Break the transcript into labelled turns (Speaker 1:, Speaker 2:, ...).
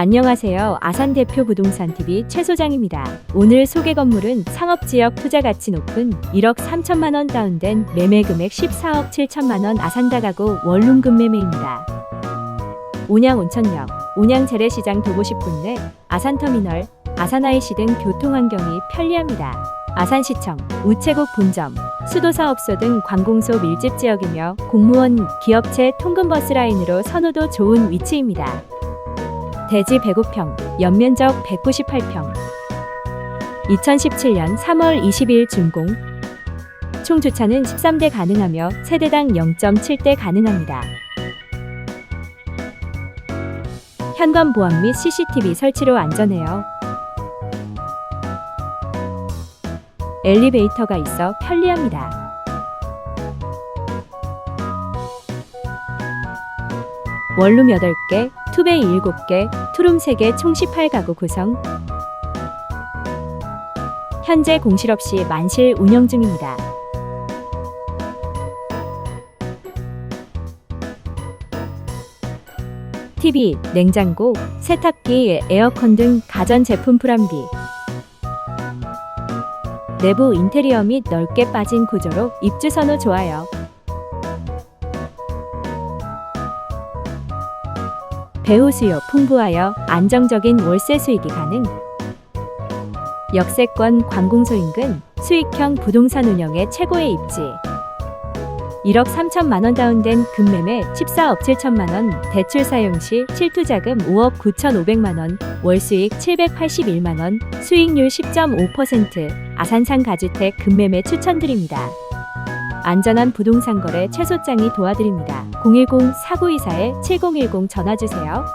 Speaker 1: 안녕하세요. 아산 대표 부동산 TV 최 소장입니다. 오늘 소개 건물은 상업 지역 투자 가치 높은 1억 3천만 원 다운된 매매 금액 14억 7천만 원 아산 다가구 원룸 금 매매입니다. 온양 온천역, 온양 재래시장 도보 10분 내 아산터미널, 아산IC 등 교통 환경이 편리합니다. 아산시청, 우체국 본점, 수도사업소 등 관공소 밀집 지역이며 공무원, 기업체 통근버스 라인으로 선호도 좋은 위치입니다. 대지 105평, 연면적 198평. 2017년 3월 20일 준공. 총 주차는 13대 가능하며 세대당 0.7대 가능합니다. 현관 보안 및 CCTV 설치로 안전해요. 엘리베이터가 있어 편리합니다. 원룸 8개, 투베이 7개, 투룸 3개 총 18가구 구성. 현재 공실 없이 만실 운영 중입니다. TV, 냉장고, 세탁기, 에어컨 등 가전제품 프람비. 내부 인테리어 및 넓게 빠진 구조로 입주 선호 좋아요. 배후 수요 풍부하여 안정적인 월세 수익이 가능. 역세권 관공서 인근 수익형 부동산 운영의 최고의 입지. 1억 3천만 원 다운된 금매매 14억 7천만 원, 대출 사용 시 실투자금 5억 9천5백만 원, 월수익 781만 원, 수익률 10.5%, 아산상 가주택 금매매 추천드립니다. 안전한 부동산 거래 최소장이 도와드립니다. 010-4924-7010 전화 주세요.